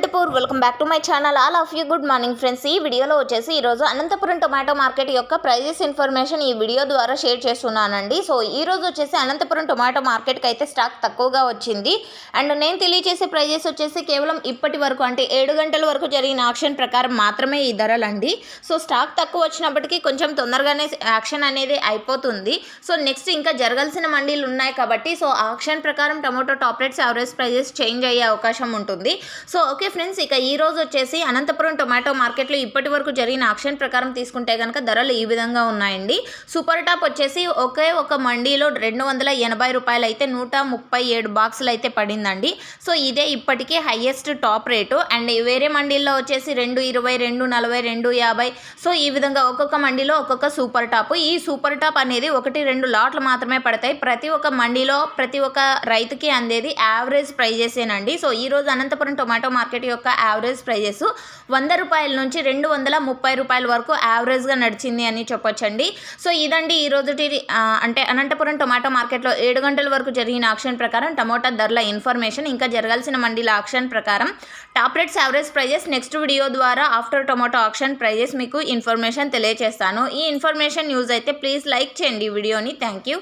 Anantapur. Welcome back to my channel all of you good morning friends ఈ వీడియోలో వచ్చేసి ఈరోజు అనంతపురం టొమాటో మార్కెట్ యొక్క ప్రైజెస్ ఇన్ఫర్మేషన్ ఈ వీడియో ద్వారా షేర్ చేస్తున్నానండి. సో ఈ రోజు వచ్చేసి అనంతపురం టొమాటో మార్కెట్కి అయితే స్టాక్ తక్కువగా వచ్చింది. అండ్ నేను తెలియజేసే ప్రైజెస్ వచ్చేసి కేవలం ఇప్పటి వరకు అంటే ఏడు గంటల వరకు జరిగిన ఆక్షన్ ప్రకారం మాత్రమే ఈ ధరలండి. సో స్టాక్ తక్కువ వచ్చినప్పటికీ కొంచెం తొందరగానే యాక్షన్ అనేది అయిపోతుంది. సో నెక్స్ట్ ఇంకా జరగాల్సిన మండీలు ఉన్నాయి కాబట్టి సో ఆక్షన్ ప్రకారం tomato top rates average prices change అయ్యే అవకాశం ఉంటుంది. సో ఓకే ఫ్రెండ్స్ ఇక ఈ రోజు వచ్చేసి అనంతపురం టొమాటో మార్కెట్లో ఇప్పటి వరకు జరిగిన ఆక్షన్ ప్రకారం తీసుకుంటే కనుక ధరలు ఈ విధంగా ఉన్నాయండి. సూపర్ టాప్ వచ్చేసి ఒకే ఒక మండీలో రెండు వందల ఎనభై రూపాయలు అయితే నూట ముప్పై ఏడు బాక్సులు అయితే పడిందండి. సో ఇదే ఇప్పటికీ హయ్యెస్ట్ టాప్ రేటు అండ్ వేరే మండీల్లో వచ్చేసి రెండు ఇరవై రెండు నలభై రెండు యాభై. సో ఈ విధంగా ఒక్కొక్క మండీలో ఒక్కొక్క సూపర్ టాప్. ఈ సూపర్ టాప్ అనేది ఒకటి రెండు లాట్లు మాత్రమే పడతాయి. ప్రతి ఒక్క మండీలో ప్రతి ఒక్క రైతుకి అందేది యావరేజ్ ప్రైజెసేనండి సో ఈ రోజు అనంతపురం టొమాటో మార్కెట్ యొక్క యావరేజ్ ప్రైజెస్ వంద రూపాయల నుంచి రెండు వందల ముప్పై రూపాయల వరకు యావరేజ్గా నడిచింది అని చెప్పొచ్చండి. సో ఇదండి ఈ రోజుటి అంటే అనంతపురం టొమాటో మార్కెట్లో ఏడు గంటల వరకు జరిగిన ఆక్షన్ ప్రకారం టమోటా ధరల ఇన్ఫర్మేషన్ ఇంకా జరగాల్సిన మండీల ఆక్షన్ ప్రకారం top rates average prices next video ద్వారా ఆఫ్టర్ టొమాటో ఆక్షన్ ప్రైజెస్ మీకు ఇన్ఫర్మేషన్ తెలియజేస్తాను ఈ ఇన్ఫర్మేషన్ యూజ్ అయితే ప్లీజ్ లైక్ చేయండి వీడియోని. Thank you.